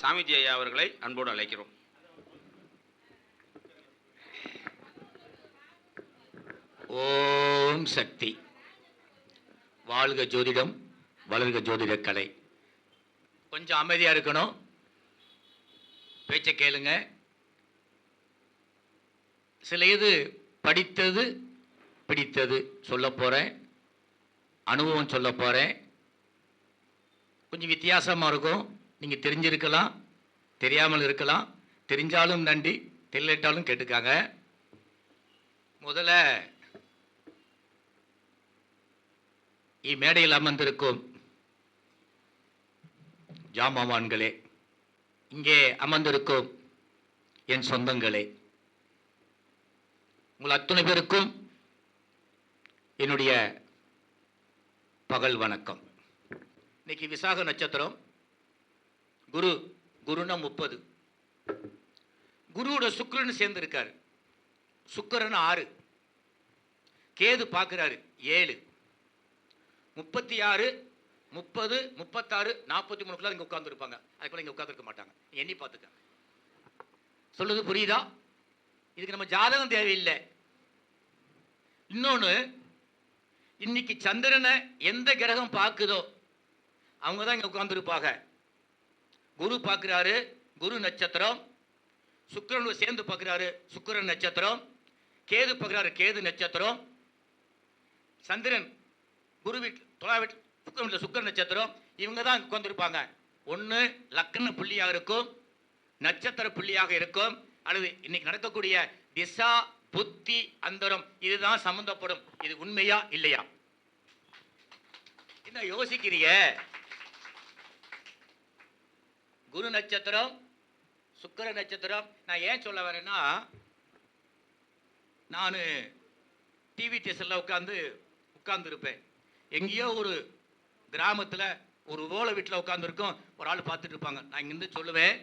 சாமிஜி ஐயா அவர்களை அன்போடு அழைக்கிறோம். ஓம் சக்தி. வாழ்க ஜோதிடம் வளர்க ஜோதிட கலை. கொஞ்சம் அமைதியா இருக்கணும். பேச்சை கேளுங்க. சில இது படித்தது பிடித்தது சொல்ல போகிறேன் அனுபவம் சொல்ல போகிறேன் கொஞ்சம் வித்தியாசமாக இருக்கும். நீங்கள் தெரிஞ்சிருக்கலாம் தெரியாமல் இருக்கலாம். தெரிஞ்சாலும் நன்றி தெரியலட்டாலும் கேட்டுக்காங்க. முதல்ல இம்மேடையில் அமர்ந்திருக்கும் ஜாமாவான்களே இங்கே அமர்ந்திருக்கும் என் சொந்தங்களே. உங்கள் அத்துணை பேருக்கும் என்னுடைய பகல் வணக்கம். இன்னைக்கு விசாக நட்சத்திரம் குரு குருனா முப்பது. குருவோட சுக்கரன் சேர்ந்து இருக்காரு சுக்கிரன் ஆறு. கேது பார்க்குறாரு ஏழு. முப்பத்தி ஆறு முப்பது முப்பத்தாறு நாற்பத்தி மூணுக்குள்ள இங்க உட்காந்துருப்பாங்க அதுக்குள்ள இங்க உட்கார்ந்து இருக்க மாட்டாங்க. எண்ணி பார்த்துக்க. சொல்லுது புரியுதா? இதுக்கு நம்ம ஜாதகம் தேவையில்லை. இன்னொன்று இன்னைக்கு சந்திரனை எந்த கிரகம் பார்க்குதோ அவங்க தான் இங்கே உட்காந்துருப்பாங்க குரு பார்க்குறாரு குரு நட்சத்திரம் சுக்கரன் சேர்ந்து பார்க்குறாரு சுக்கரன் நட்சத்திரம் கேது பார்க்குறாரு கேது நட்சத்திரம். சந்திரன் குரு வீட்டு தொலா வீட்டு சுக்கரன் வீட்டுல சுக்கிரன் நட்சத்திரம் இவங்க தான் உட்காந்துருப்பாங்க ஒன்று லக்ன புள்ளியாக இருக்கும் நட்சத்திர புள்ளியாக இருக்கும் அல்லது இன்னைக்கு நடக்கக்கூடிய திசா புத்தி அந்தரம் இதுதான் சம்பந்தப்படும். இது உண்மையா இல்லையா? என்ன யோசிக்கிறிய குரு நட்சத்திரம் சுக்கிர நட்சத்திரம். நான் ஏன் சொல்ல வரேன்னா நான் டிவி ஸ்டேஷனில் உட்காந்து உட்காந்துருப்பேன் எங்கேயோ ஒரு கிராமத்தில் ஒரு ஓலை வீட்டில் உட்காந்துருக்கோம் ஒரு ஆள் பார்த்துட்டு இருப்பாங்க. நான் இங்கேருந்து சொல்லுவேன்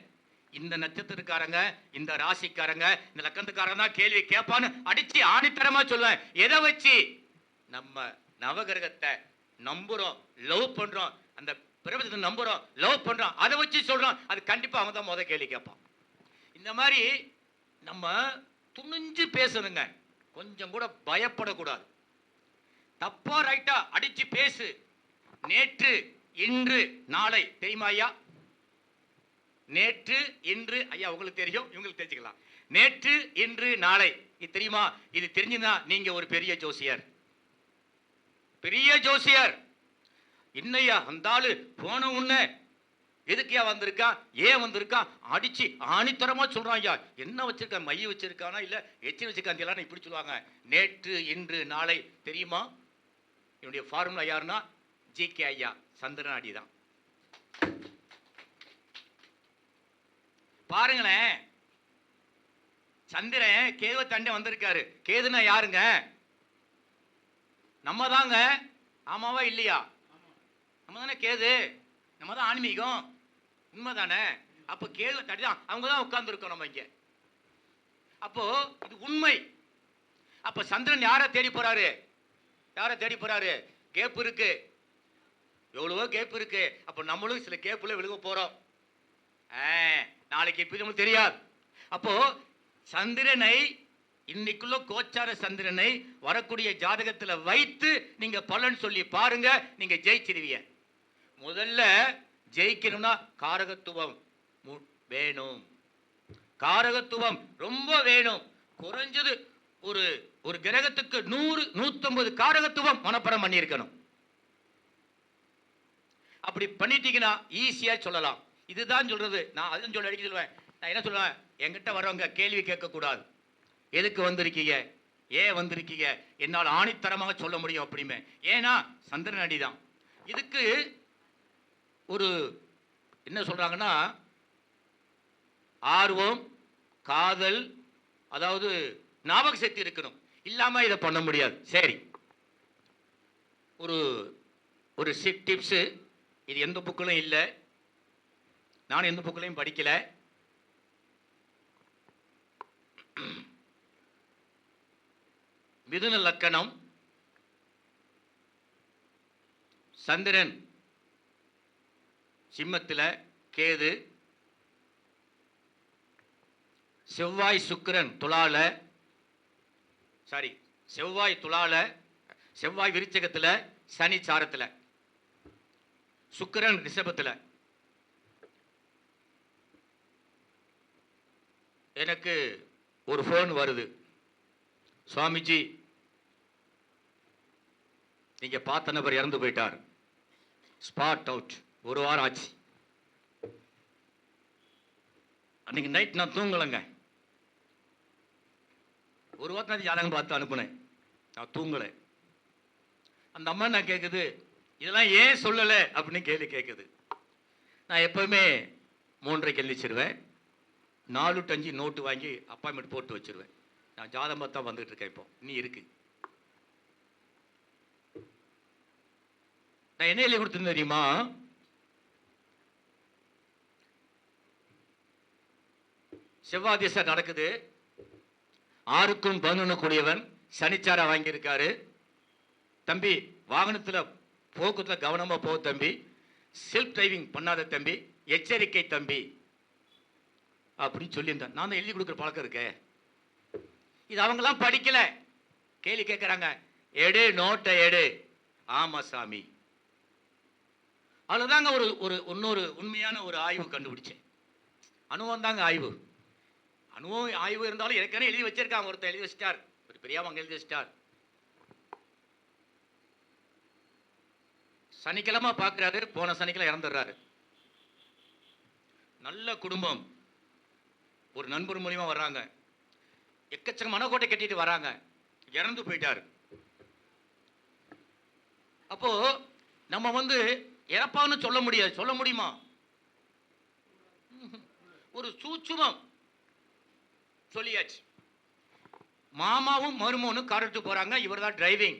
இந்த நட்சத்திரக்காரங்க இந்த ராசிக்காரங்க இந்த லக்கணத்துக்காரங்க தான் கேள்வி கேட்பான்னு அடிச்சு ஆணித்தரமா சொல்லுவேன். எதை வச்சு? நம்ம நவகிரகத்தை நம்புறோம் லவ் பண்றோம் அந்த பிரபஞ்சத்தை நம்புறோம் லவ் பண்றோம் அதை வச்சு சொல்றோம். அது கண்டிப்பா அவன் தான் முதல் கேள்வி கேட்பான். இந்த மாதிரி நம்ம துணிஞ்சு பேசணுங்க. கொஞ்சம் கூட பயப்படக்கூடாது. தப்பா ரைட்டா அடிச்சு பேசு. நேற்று இன்று நாளை. தெரியுமா ஐயா? நேற்று இன்று ஐயா உங்களுக்கு தெரியும் இவங்களுக்கு தெரிஞ்சுக்கலாம். நேற்று இன்று நாளை. இது தெரியுமா? இது தெரிஞ்சுனா நீங்க ஒரு பெரிய ஜோசியர். பெரிய ஜோசியர். என்னையா அந்த ஆளு போன உன்ன எதுக்கையா வந்திருக்கா? ஏன் வந்திருக்கா? அடிச்சு ஆணித்தரமா சொல்றான் ஐயா. என்ன வச்சிருக்கான் மைய வச்சிருக்கானா? இல்ல எச்சி வச்சிருக்கான் இப்படி சொல்லுவாங்க. நேற்று இன்று நாளை. தெரியுமா? என்னுடைய ஃபார்முலா யாருன்னா? ஜி கே ஐயா சந்திரநாடி தான் பாருங்களேன். சந்திரன் கேதுவ தண்டை வந்திருக்காரு. கேதுனா யாருங்க? நம்ம தாங்க ஆமாவா இல்லையா? நம்ம தானே கேது. நம்ம தான் ஆன்மீகம். உண்மை தானே அப்போ கேது தடி தான் அவங்க தான் உட்கார்ந்துருக்கோம் நம்ம இங்கே. அப்போ இது உண்மை. அப்போ சந்திரன் யாரை தேடி போறாரு? யாரை தேடி போறாரு? கேப் இருக்கு. எவ்வளவோ கேப் இருக்கு. அப்போ நம்மளும் சில கேப்புல விழுக போறோம். நாளைக்கு எப்படி நமக்கு தெரியாது. அப்போ சந்திரனை இன்னைக்குள்ள கோச்சார சந்திரனை வரக்கூடிய ஜாதகத்துல வைத்து நீங்க பலன் சொல்லி பாருங்க நீங்க ஜெயிச்சிருவீங்க. முதல்ல ஜெயிக்கணும்னா காரகத்துவம் வேணும். காரகத்துவம் ரொம்ப வேணும். குறைஞ்சது ஒரு ஒரு கிரகத்துக்கு நூறு நூத்தொன்பது காரகத்துவம் மனப்படம் பண்ணியிருக்கணும். அப்படி பண்ணிட்டீங்கன்னா ஈஸியா சொல்லலாம். இதுதான் சொல்றது. நான் அதுவும் சொல்ல அடிக்க சொல்லுவேன். நான் என்ன சொல்லுவேன்? என்கிட்ட வரவங்க கேள்வி கேட்கக்கூடாது. எதுக்கு வந்திருக்கீங்க? ஏன் வந்திருக்கீங்க? என்னால் ஆணித்தரமாக சொல்ல முடியும் அப்படிமே. ஏன்னா சந்திரன் அடிதான். இதுக்கு ஒரு என்ன சொல்கிறாங்கன்னா ஆர்வம் காதல் அதாவது ஞாபக சக்தி இருக்கணும். இல்லாமல் இதை பண்ண முடியாது. சரி. ஒரு ஒரு சிக் டிப்ஸு. இது எந்த புக்கிலும் இல்லை. நான் எந்த புக்கிலையும் படிக்கல. மிதுன லக்கணம். சந்திரன் சிம்மத்தில் கேது. செவ்வாய் சுக்கிரன் துலால சாரி செவ்வாய் துலால செவ்வாய் விருச்சகத்தில் சனி சாரத்தில். சுக்கிரன் ரிஷபத்தில். எனக்கு ஒரு ஃபோன் வருது. சுவாமிஜி நீங்கள் பார்த்த நபர் இறந்து போயிட்டார். ஸ்பாட் அவுட் ஒரு வாரம் ஆச்சு. அன்றைக்கி நைட் நான் தூங்கலைங்க. ஒரு வாரத்தில் ஜாதகம் பார்த்து அனுப்புனேன். நான் தூங்கலை. அந்த அம்மா நான் கேட்குது இதெல்லாம் ஏன் சொல்லலை? அப்படின்னு கேள்வி கேட்குது நான் எப்போவுமே மூன்றை எழுந்திரிச்சிருவேன் நாலு டஞ்சு நோட்டு வாங்கி அப்பாயின்மெண்ட் போட்டு வச்சிருவேன். நான் ஜாதகம் பார்த்து தான் வந்துகிட்டு இருக்கேன் இப்போ. நீ இருக்கு. நான் என்ன எழுதி கொடுத்துருந்தேன் தெரியுமா? செவ்வாய் திசை நடக்குது. ஆறுக்கும் பதினொன்று கூடியவன் சனிச்சார வாங்கியிருக்காரு. தம்பி வாகனத்தில் போக்குவரத்தில் கவனமாக போ தம்பி. செல்ஃப் டிரைவிங் பண்ணாத தம்பி. எச்சரிக்கை தம்பி. அப்படின்னு சொல்லியிருந்தேன். நான் தான் எழுதி கொடுக்குற பழக்கம் இருக்கே. இது அவங்கெல்லாம் படிக்கல. கேள்வி கேட்குறாங்க. எடு நோட்டை எடு. ஆமா சாமி. அவ்வளோதாங்க ஒரு ஒரு இன்னொரு உண்மையான ஒரு ஆய்வு கண்டுபிடிச்சேன். அனுபவம் தாங்க ஆய்வு. அனுபவம் ஆய்வு இருந்தாலும் ஏற்கனவே எழுதி வச்சிருக்காங்க. ஒருத்தர் எழுதி வச்சிட்டார். ஒரு பெரியவங்க எழுதி வச்சிட்டார். சனிக்கிழமை பார்க்குறாரு. போன சனிக்கிழமை இறந்துடுறாரு. நல்ல குடும்பம். ஒரு நண்பர் மூலியமாக வர்றாங்க. எக்கச்சக்க மனக்கோட்டை கட்டிட்டு வராங்க. இறந்து போயிட்டாரு. அப்போ நம்ம வந்து இறப்பான்னு சொல்ல முடியாது. சொல்ல முடியுமா? ஒரு சூட்சுமம். சொல்லியாச்சு. மாமாவும் மருமோனும் கார் எடுத்து போறாங்க. இவர் தான் டிரைவிங்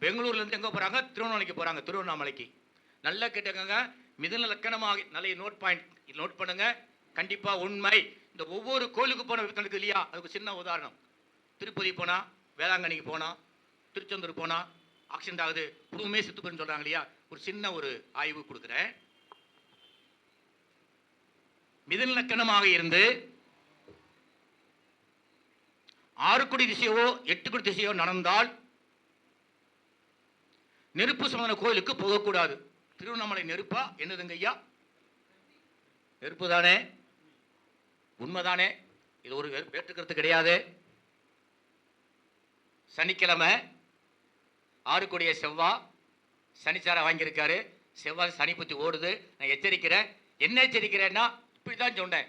பெங்களூர்ல இருந்து எங்க போறாங்க? திருவண்ணாமலைக்கு போறாங்க. திருவண்ணாமலைக்கு. நல்லா கேட்டுக்கங்க. மிதன லக்கணமாக நல்ல நோட் பாயிண்ட் நோட் பண்ணுங்க. கண்டிப்பா உண்மை. இந்த ஒவ்வொரு கோயிலுக்கு போன வித்தனுக்கு இல்லையா? அதுக்கு சின்ன உதாரணம். திருப்பதி போனா வேளாங்கண்ணிக்கு போனா திருச்செந்தூர் போனா ஆக்சிடென்ட் ஆகுது குடும்பமே செத்து போயின்னு சொல்றாங்க இல்லையா? ஒரு சின்ன ஒரு ஆய்வு கொடுக்குறேன். மிதுன லக்கணமாக இருந்து ஆறு கோடி திசையோ எட்டு கோடி திசையோ நடந்தால் நெருப்பு சம்பந்த கோயிலுக்கு போகக்கூடாது. திருவண்ணாமலை நெருப்பா? என்னதுங்க ஐயா? நெருப்பு தானே உண்மைதானே? இது ஒரு வே- கிடையாது. சனிக்கிழமை ஆறு கோடிய செவ்வா சனிச்சாரம் வாங்கியிருக்காரு. செவ்வாய் சனி புத்தி ஓடுது. நான் எச்சரிக்கிறேன். என்ன எச்சரிக்கிறேன்னா இப்படி தான் சொன்னேன்.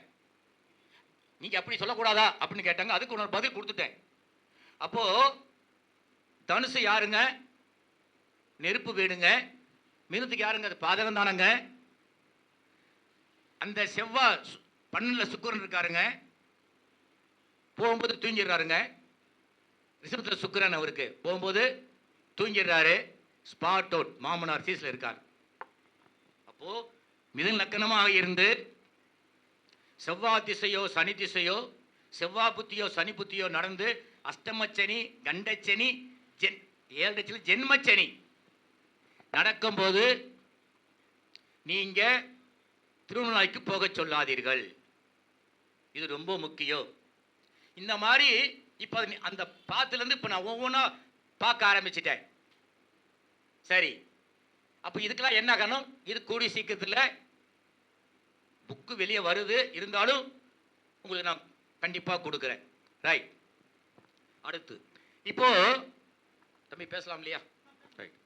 நீங்கள் அப்படி சொல்லக்கூடாதா அப்படின்னு கேட்டாங்க. அதுக்கு உன்னோட பதில் கொடுத்துட்டேன். அப்போது தனுசு யாருங்க? நெருப்பு வீடுங்க. மீனத்துக்கு யாருங்க? அது பாதகம் தானங்க அந்த செவ்வாய் பன்னெண்டில் சுக்கரன் இருக்காருங்க. போகும்போது தூங்கிடுறாருங்க. ரிஷபத்தில் சுக்கரன் அவருக்கு. போகும்போது தூங்கிடுறாரு. Spot out. மாமனார் சீஸில் இருக்கார். அப்போது மிதுன லக்கணமாக இருந்து செவ்வாய் திசையோ சனி திசையோ செவ்வாய் புத்தியோ சனி புத்தியோ நடந்து அஷ்டமச்சனி கண்டச்சனி ஜென் ஏழு ஜென்மச்சனி நடக்கும்போது நீங்கள் திருவண்ணாமலைக்கு போகச் சொல்லாதீர்கள். இது ரொம்ப முக்கியம் இந்த மாதிரி இப்போ அந்த பாத்துலேருந்து இப்போ நான் ஒவ்வொன்றா பார்க்க ஆரம்பிச்சிட்டேன். சரி. அப்போ இதுக்கெல்லாம் என்ன காரணம்? இது கூடி சீக்கிரத்தில் புக்கு வெளியே வருது. இருந்தாலும் உங்களுக்கு நான் கண்டிப்பாக கொடுக்குறேன். ரைட் அடுத்து. இப்போ தம்பி பேசலாம் இல்லையா? ரைட்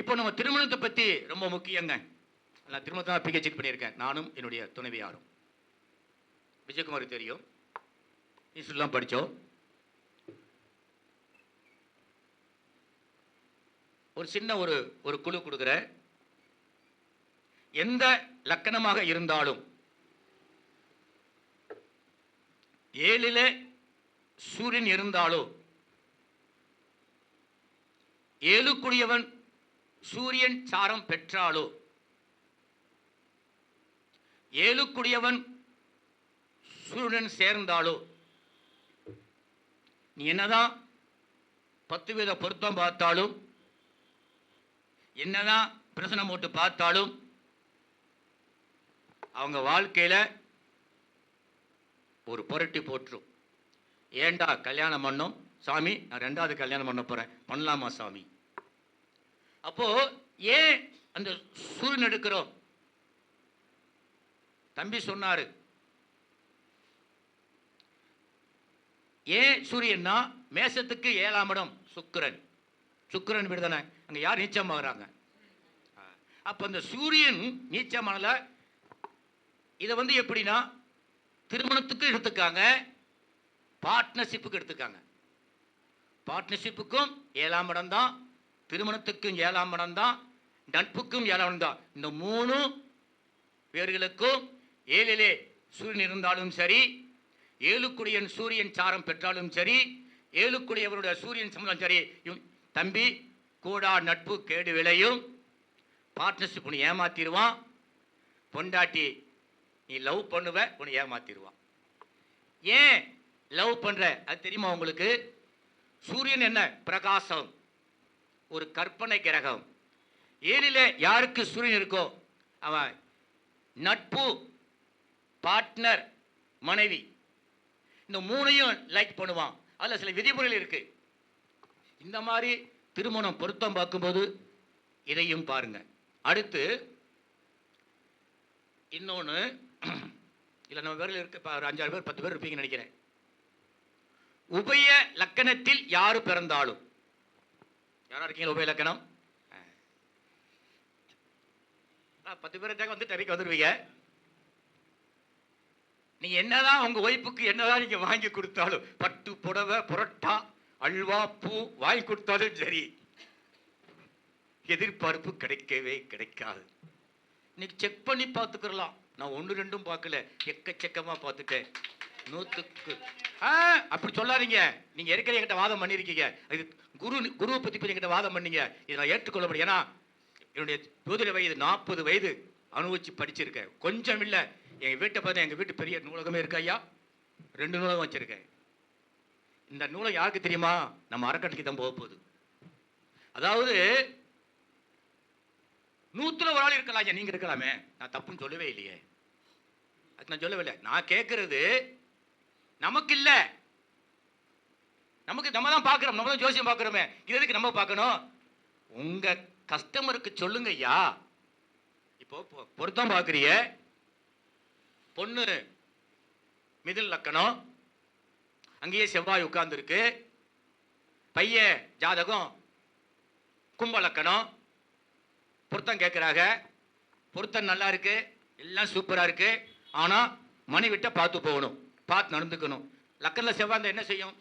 இப்போ நம்ம திருமணத்தை பற்றி ரொம்ப முக்கியங்க. நான் திருமணத்தை தான் பண்ணியிருக்கேன். நானும் என்னுடைய துணைவியாரும். விஜயகுமார் தெரியும். இன்ஸ்டியூட்லாம் படித்தோம். ஒரு சின்ன ஒரு ஒரு குழு கொடுக்குற எந்த லக்கணமாக இருந்தாலும் ஏழிலே சூரியன் இருந்தாலோ ஏழுக்குரியவன் சூரியன் சாரம் பெற்றாலோ ஏழுக்குரியவன் சூரியன் சேர்ந்தாலோ? நீ என்னதான் பத்து வித பொருத்தம் பார்த்தாலும் என்னதான் பிரசனம் போட்டு பார்த்தாலும் அவங்க வாழ்க்கையில் ஒரு புரட்டி போட்டுரும். ஏண்டா கல்யாணம் பண்ணோம்? சாமி நான் ரெண்டாவது கல்யாணம் பண்ண போகிறேன் பண்ணலாமா சாமி? அப்போது ஏன் அந்த சூரியன் எடுக்கிறோம்? தம்பி சொன்னார் ஏன் சூரியன்னா மேசத்துக்கு ஏழாம் இடம் சுக்கிரன். சுக்கிரன் வீடு தானே? அங்கே யார் நீச்சமாகறாங்க அப்போ அந்த சூரியன் நீச்சமானல இதை வந்து எப்படின்னா திருமணத்துக்கு எடுத்துக்காங்க பார்ட்னர்ஷிப்புக்கு எடுத்துக்காங்க. பார்ட்னர்ஷிப்புக்கும் ஏழாம் இடம் தான் திருமணத்துக்கும் ஏழாம் இடம் தான் நட்புக்கும் ஏழாம் இடம் தான். இந்த மூணு பேர்களுக்கும் ஏழிலே சூரியன் இருந்தாலும் சரி ஏழுக்குடியன் சூரியன் சாரம் பெற்றாலும் சரி ஏழுக்குடியவருடைய சூரியன் சம்பந்தம் சரி. தம்பி கூடா நட்பு கேடு விளையும். பார்ட்னர்ஷிப் உன்னை ஏமாத்திடுவான். பொண்டாட்டி நீ லவ் பண்ணுவ உன்னை ஏமாத்திடுவான். ஏன் லவ் பண்ணுற அது தெரியுமா உங்களுக்கு? சூரியன் என்ன? பிரகாசம். ஒரு கற்பனை கிரகம். ஏழில் யாருக்கு சூரியன் இருக்கோ? அவன் நட்பு பார்ட்னர் மனைவி. இந்த மூணையும் லைக் பண்ணுவான். அதில் சில விதிமுறைகள் இருக்கு. இந்த மாதிரி திருமணம் பொருத்தம் பார்க்கும்போது இதையும் பாருங்க. அடுத்து இன்னொன்று இல்லை நம்ம பேரில் இருக்க. இப்போ ஒரு அஞ்சாறு பேர் பத்து பேர் இருப்பீங்கன்னு நினைக்கிறேன். உபய லக்கணத்தில் யார் பிறந்தாலும்? யாரா இருக்கீங்க உபய லக்கணம்? பத்து பேருக்காக வந்து தவிக்க வந்துடுவீங்க. நீங்க என்னதான் உங்க ஒய்ஃபுக்கு என்னதான் நீங்க வாங்கி கொடுத்தாலும் பட்டு புடவை புரட்டா அல்வா பூ வாங்கி கொடுத்தாலும் சரி. எதிர்பார்ப்பு கிடைக்கவே கிடைக்காது. இன்னைக்கு செக் பண்ணி பார்த்துக்கிறலாம். நான் ஒன்று ரெண்டும் பார்க்கல. எக்கச்சக்கமாக பார்த்துட்டேன். நூற்றுக்கு ஆ அப்படி சொல்லாதீங்க. நீங்கள் இருக்கிற என்கிட்ட வாதம் பண்ணியிருக்கீங்க. இது குரு குருவை பற்றி போய் என்கிட்ட வாதம் பண்ணீங்க. இதை நான் ஏற்றுக்கொள்ள முடியும் ஏன்னா என்னுடைய ஜோதிட வயது நாற்பது வயது அனுபவிச்சு படிச்சிருக்கேன். கொஞ்சம் இல்லை. எங்கள் வீட்டை பார்த்தா எங்கள் வீட்டு பெரிய நூலகமே இருக்கு ஐயா. ரெண்டு நூலகம் வச்சுருக்கேன். இந்த நூலகம் யாருக்கு தெரியுமா? நம்ம அறக்கட்டளைக்கு தான் போக போகுது. அதாவது நூற்றுல ஒரு ஆள் இருக்கலாம் ஐயா நீங்க இருக்கலாமே. நான் தப்புன்னு சொல்லவே இல்லையே. அது நான் சொல்லவே இல்லை. நான் கேட்குறது நமக்கு இல்லை. நமக்கு நம்ம தான் பார்க்குறோம். நம்ம தான் ஜோசியம் பார்க்குறோமே. இது எதுக்கு நம்ம பார்க்கணும்? உங்கள் கஸ்டமருக்கு சொல்லுங்க ஐயா. இப்போ பொ- பொருத்தம் பார்க்குறிய பொண்ணு மிதில் லக்கணம். அங்கேயே செவ்வாய் உட்கார்ந்துருக்கு. பையன் ஜாதகம் கும்ப லக்கணம். பொருத்தம் கேட்குறாங்க. பொருத்தம் நல்லா இருக்கு. எல்லாம் சூப்பராக இருக்கு. மணி மனைவிட்ட பார்த்து போகணும். பார்த்து நடந்துக்கணும். லக்கனில் செவ்வாய் இருந்தால் என்ன செய்யும்?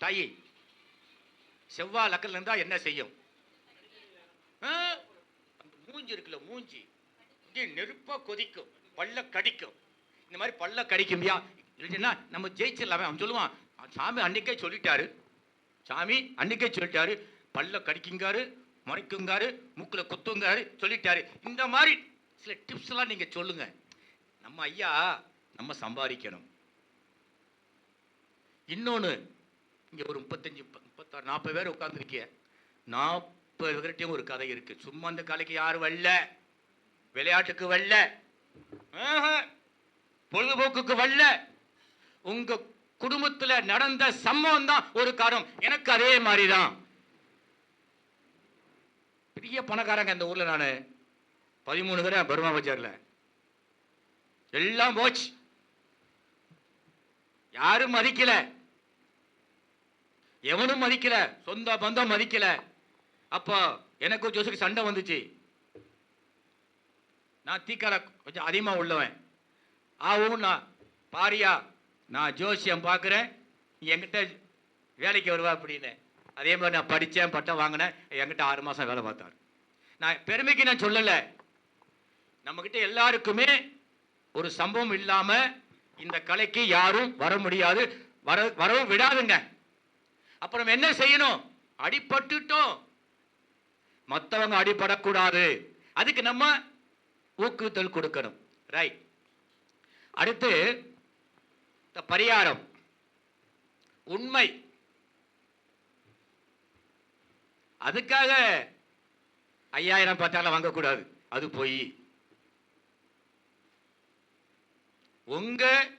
தாயி செவ்வாய் லக்கனில் இருந்தால் என்ன செய்யும்? மூஞ்சி இருக்குல்ல மூஞ்சி. நெருப்பாக கொதிக்கும். பல்ல கடிக்கும். இந்த மாதிரி பல்ல கடிக்கும்யா? இல்லைன்னா நம்ம ஜெயிச்சிடலாமே. அவன் சொல்லுவான் சாமி அன்னைக்கே சொல்லிட்டாரு. சாமி அன்னைக்கே சொல்லிட்டாரு. பல்ல கடிக்குங்காரு முறைக்குங்காரு மூக்கில் குத்துங்காரு சொல்லிட்டாரு. இந்த மாதிரி சில டிப்ஸ் எல்லாம் நீங்க சொல்லுங்க. நம்ம ஐயா நம்ம சம்பாதிக்கணும். இன்னொன்று இங்கே ஒரு முப்பத்தஞ்சு முப்பத்தாறு நாற்பது பேர் உட்காந்துருக்கிய நாற்பது பேர்கிட்டையும் ஒரு கதை இருக்குது சும்மா அந்த கலைக்கு யாரும் வரல. விளையாட்டுக்கு வரல. பொழுதுபோக்குக்கு வரல உங்க குடும்பத்துல நடந்த சம்பவம் தான் ஒரு காரணம். எனக்கு அதே மாதிரி தான் பெரிய பணக்காரங்க இந்த ஊர்ல நானு. பதிமூணு பேர் பர்மா பஜார்ல எல்லாம் போச்சு. யாரும் மதிக்கல. எவனும் மதிக்கல. சொந்த பந்தம் மதிக்கல. அப்போ எனக்கு ஜோசுக்கு சண்டை வந்துச்சு. நான் தீக்கால கொஞ்சம் அதிகமாக உள்ளவன். ஆவும் நான் பாரியா நான் ஜோசியம் பார்க்குறேன். நீ என்கிட்ட வேலைக்கு வருவா அப்படின்னு. அதே மாதிரி நான் படித்தேன் பட்டம் வாங்கினேன். என்கிட்ட ஆறு மாதம் வேலை பார்த்தார். நான் பெருமைக்கு நான் சொல்லலை. நம்மக்கிட்ட எல்லாருக்குமே ஒரு சம்பவம் இல்லாமல் இந்த கலைக்கு யாரும் வர முடியாது. வர வரவும் விடாதுங்க. அப்புறம் என்ன செய்யணும்? அடிபட்டுட்டோம். மற்றவங்க அடிபடக்கூடாது. அதுக்கு நம்ம ஊக்குவித்தல் கொடுக்கணும். ரைட் அடுத்து இந்த பரிகாரம். உண்மை. அதுக்காக ஐயாயிரம் பத்தாயிரம் வாங்கக்கூடாது. அது போய். உங்க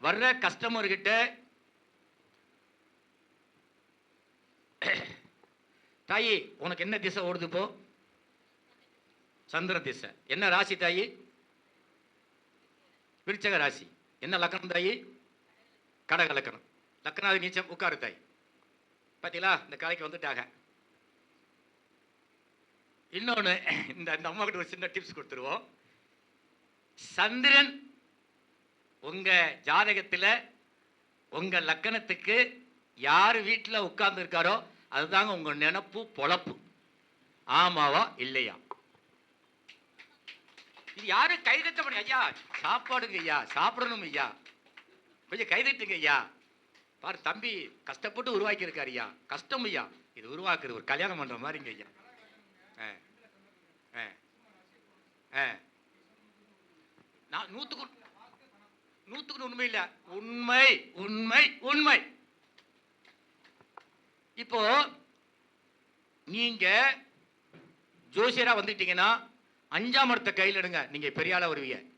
வர்ற கஸ்டமர்கிட்ட தாயி உனக்கு என்ன திசை ஓடுது இப்போ? சந்திர திசை. என்ன ராசி தாயி? விருச்சக ராசி. என்ன லக்கணம் தாயி? கடக லக்கணம். லக்கணாதி நீச்சம் உட்காரு தாய். பார்த்தீங்களா இந்த கலைக்கு வந்துட்டாங்க. இன்னொன்று இந்த இந்த அம்மா கிட்ட ஒரு சின்ன டிப்ஸ் கொடுத்துருவோம். சந்திரன் உங்கள் ஜாதகத்தில் உங்கள் லக்கணத்துக்கு யார் வீட்டில் உட்கார்ந்துருக்காரோ அதுதாங்க உங்கள் நினப்பு பொழப்பு. ஆமாவா இல்லையா? இது யாரும் கைதட்ட முடியும் ஐயா. சாப்பாடுங்க ஐயா. சாப்பிடணும் ஐயா. கொஞ்சம் கைதட்டுங்க ஐயா. பாரு தம்பி கஷ்டப்பட்டு உருவாக்கியிருக்கார் ஐயா. கஷ்டம் ஐயா. இது உருவாக்குறது ஒரு கல்யாணம் பண்ற மாதிரிங்க ஐயா. ஆ. ஆ. ஆ. நான் நூத்துக்கு நூத்துக்கு உண்மை இல்ல. உண்மை உண்மை உண்மை. இப்போ நீங்க ஜோசியரா வந்துட்டீங்கன்னா அஞ்சாம் இடத்தை கையில் எடுங்க. நீங்க பெரிய ஆளா வருவீங்க.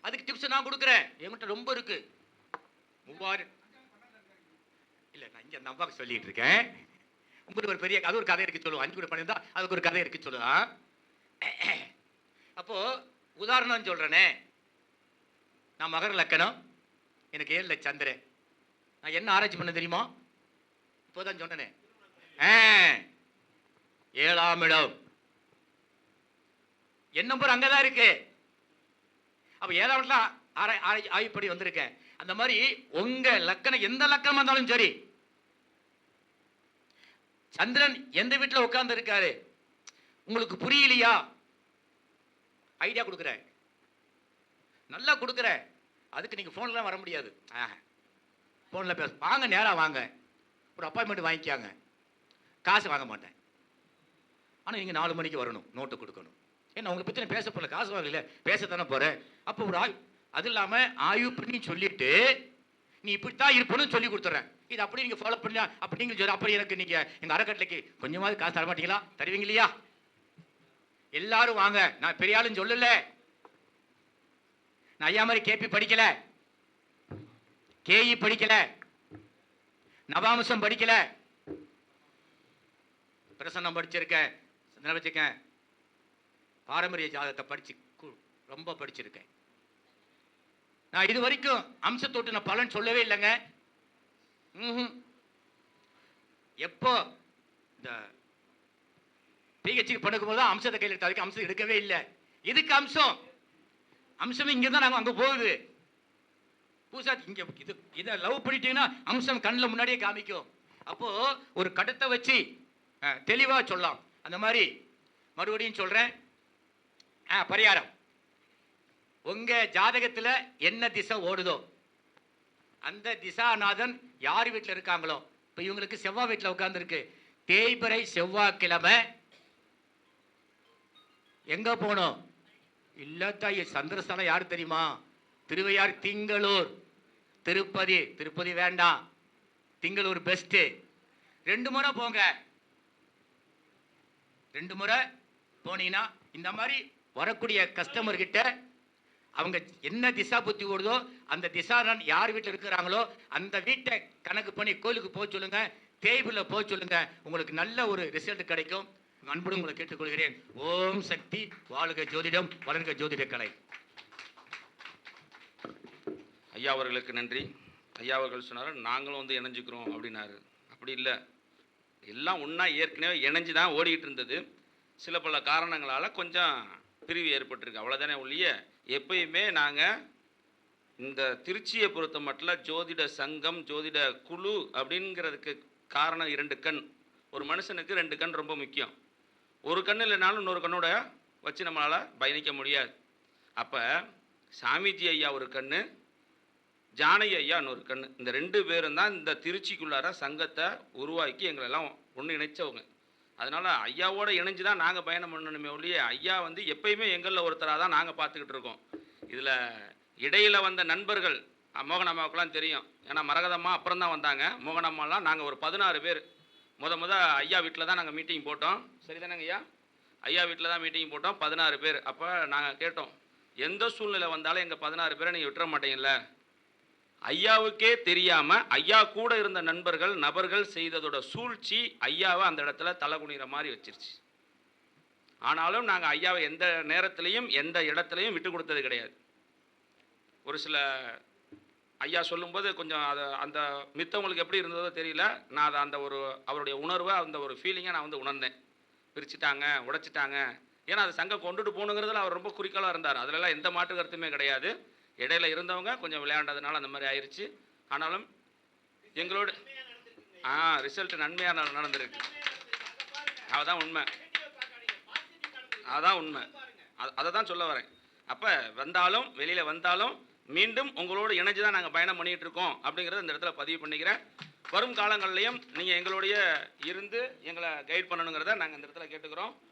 அதுக்கு டிப்ஸ் நான் கொடுக்குறேன். என்கிட்ட ரொம்ப இருக்கு. மூவாயிரம் இல்ல நான் இங்க அந்த அம்மாவுக்கு சொல்லிட்டு இருக்கேன். உங்களுக்கு ஒரு பெரிய அது ஒரு கதை இருக்கு சொல்லுவோம். அஞ்சு கூட பண்ணியிருந்தா அதுக்கு ஒரு கதை இருக்கு சொல்லலாம். அப்போ உதாரணம் சொல்றேனே. நான் மகர லக்கணம். எனக்கு ஏழுல சந்திரன். நான் என்ன ஆராய்ச்சி பண்ண தெரியுமா? இப்போதான் சொன்னனே. ஆ, ஏழாம் இடம். என் நம்பர் அங்கதான் இருக்கு. அப்போ ஏழாம் இடத்துல ஆராய் ஆய்வுப்படி வந்திருக்கேன். அந்த மாதிரி உங்கள் லக்கணம் எந்த லக்கணம் இருந்தாலும் சரி. சந்திரன் எந்த வீட்டில் உட்கார்ந்து இருக்காரு உங்களுக்கு புரியலையா? ஐடியா கொடுக்குறேன். நல்லா கொடுக்குறேன். அதுக்கு நீங்கள் ஃபோன்லாம் வர முடியாது. ஃபோனில் பேச வாங்க நேராக வாங்க. ஒரு அப்பாயின்மெண்ட் வாங்கிக்காங்க. காசு வாங்க மாட்டேன். ஆனால் நீங்கள் நாலு மணிக்கு வரணும். நோட்டு கொடுக்கணும். ஏன்னா உங்களை பற்றி நான் பேச போகல காசு வாங்கல பேசத்தானே போகிறேன் அப்போ ஒரு ஆயு அது இல்லாமல் ஆயு பண்ணி சொல்லிட்டு நீ இப்படித்தான் இருப்பணும்னு சொல்லி கொடுத்துட்றேன். இது அப்படி நீங்கள் ஃபாலோ பண்ணல அப்படி நீங்கள் சொல்லி அப்படி எனக்கு நீங்கள் எங்கள் அறக்கட்டளைக்கு கொஞ்சமாவது காசு தர மாட்டீங்களா? தருவீங்க இல்லையா? எல்லாரும் வாங்க நான் பெரிய ஆளுன்னு சொல்லல. நான் ஐயா மாதிரி கேபி படிக்கல. கேஇ படிக்கல. நவாம்சம் படிக்கல. பிரசன்னம் படிச்சிருக்கேன். படிச்சிருக்கேன் பாரம்பரிய ஜாதகத்தை படிச்சு கு- ரொம்ப படிச்சிருக்கேன். நான் இது வரைக்கும் அம்சத்தொட்டு நான் பலன் சொல்லவே இல்லைங்க. ம்ஹும். எப்போ இந்த பிஹெச்டி பண்ணும்போது தான் அம்சத்தை கையில் எடுத்து அம்சம் எடுக்கவே இல்லை. இதுக்கு அம்சம்? அம்சம் இங்கே தான் நாங்கள் அங்கே போகுது. பூசா இங்கே இது இதை லவ் பண்ணிட்டீங்கன்னா அம்சம் கண்ணில் முன்னாடியே காமிக்கும். அப்போது ஒரு கடத்தை வச்சு தெளிவாக சொல்லலாம். அந்த மாதிரி மறுபடியும் சொல்கிறேன் ஆ பரிகாரம். உங்கள் ஜாதகத்தில் என்ன திசை ஓடுதோ அந்த திசாநாதன் யார் வீட்டில் இருக்காங்களோ இப்போ இவங்களுக்கு செவ்வாய் வீட்டில் உட்காந்துருக்கு தேய்பிறை செவ்வாய்க்கிழமை. எங்கே போகணும் இல்ல சந்திரஸ்தானம் யார் தெரியுமா? திருவையார் திங்களூர். திருப்பதி திருப்பதி வேண்டாம். திங்களூர் பெஸ்ட்டு ரெண்டு முறை போங்க. ரெண்டு முறை போனீங்கன்னா இந்த மாதிரி வரக்கூடிய கஸ்டமர் கிட்ட அவங்க என்ன திசா புத்தி ஓடுதோ அந்த திசா யார் வீட்டில் இருக்கிறாங்களோ அந்த வீட்டை கணக்கு பண்ணி கோயிலுக்கு போக சொல்லுங்க தேய்பில் போக சொல்லுங்க. உங்களுக்கு நல்ல ஒரு ரிசல்ட் கிடைக்கும். அன்புடன் உங்களை கேட்டுக்கொள்கிறேன். ஓம் சக்தி வாழ்க ஜோதிடம் வளர்க ஜோதிட கலை. ஐயா அவர்களுக்கு நன்றி. ஐயா அவர்கள் சொன்னார் நாங்களும் வந்து இணைஞ்சுக்கிறோம் அப்படின்னாரு. அப்படி இல்லை. எல்லாம் ஒன்றா ஏற்கனவே இணைஞ்சு தான் ஓடிக்கிட்டு இருந்தது. சில பல காரணங்களால் கொஞ்சம் பிரிவு ஏற்பட்டிருக்கு. அவ்வளோதானே ஒழிய எப்பயுமே நாங்கள் இந்த திருச்சியை பொறுத்த மட்டும் ஜோதிட சங்கம் ஜோதிட குழு அப்படிங்கிறதுக்கு காரணம் இரண்டு கண். ஒரு மனுஷனுக்கு ரெண்டு கண் ரொம்ப முக்கியம். ஒரு கண் இல்லைனாலும் இன்னொரு கண்ணோட வச்சு நம்மளால் பயணிக்க முடியாது. அப்போ சாமிஜி ஐயா ஒரு கண்ணு ஜானகி ஐயா இன்னொரு கண்ணு. இந்த ரெண்டு பேரும் தான் இந்த திருச்சிக்குள்ளார சங்கத்தை உருவாக்கி எங்களெல்லாம் ஒன்று இணைச்சவங்க அதனால் ஐயாவோட இணைஞ்சு தான் நாங்கள் பயணம் பண்ணணுமே ஒழிய ஐயா வந்து எப்பயுமே எங்களில் ஒருத்தராக தான் நாங்கள் பார்த்துக்கிட்டு இருக்கோம். இதில் இடையில் வந்த நண்பர்கள் மோகன் அம்மாவுக்குலாம் தெரியும். ஏன்னா மரகதம்மா அப்புறம் தான் வந்தாங்க. மோகன் அம்மாலாம் நாங்கள் ஒரு பதினாறு பேர். முத முத ஐயா வீட்டில் தான் நாங்கள் மீட்டிங் போட்டோம். சரிதானங்க ஐயா? ஐயா வீட்டில் தான் மீட்டிங் போட்டோம் பதினாறு பேர். அப்போ நாங்கள் கேட்டோம் எந்த சூழ்நிலை வந்தாலும் எங்கள் பதினாறு பேரை நீங்கள் விட்டுற மாட்டீங்கல்ல? ஐயாவுக்கே தெரியாமல் ஐயா கூட இருந்த நண்பர்கள் நபர்கள் செய்ததோட சூழ்ச்சி ஐயாவை அந்த இடத்துல தலை குனிகிற மாதிரி வச்சிருச்சு. ஆனாலும் நாங்கள் ஐயாவை எந்த நேரத்துலையும் எந்த இடத்துலையும் விட்டு கொடுத்தது கிடையாது. ஒரு சில ஐயா சொல்லும்போது கொஞ்சம் அதை அந்த மித்தவங்களுக்கு எப்படி இருந்ததோ தெரியல. நான் அதை அந்த ஒரு அவருடைய உணர்வை அந்த ஒரு ஃபீலிங்கை நான் வந்து உணர்ந்தேன். பிரிச்சுட்டாங்க உடைச்சிட்டாங்க. ஏன்னா அது சங்கம் கொண்டுட்டு போகணுங்கிறதுல அவர் ரொம்ப குறிக்கோளாக இருந்தார். அதிலெல்லாம் எந்த மாற்று கருத்துமே கிடையாது. இடையில இருந்தவங்க கொஞ்சம் விளையாண்டதுனால அந்த மாதிரி ஆயிடுச்சு ஆனாலும் எங்களோட ஆ ரிசல்ட் நன்மையாக நடந்திருக்கு. அதுதான் உண்மை. அதான் உண்மை. அது- அதை தான் சொல்ல வரேன். அப்போ வந்தாலும் வெளியில் வந்தாலும் மீண்டும் உங்களோட இணைஞ்சு தான் நாங்கள் பயணம் பண்ணிகிட்டு இருக்கோம் அப்படிங்கிறத இந்த இடத்துல பதிவு பண்ணிக்கிறேன். வரும் காலங்கள்லையும் நீங்கள் எங்களுடைய இருந்து எங்களை கைட் பண்ணணுங்கிறத நாங்கள் இந்த இடத்துல கேட்டுக்கிறோம்.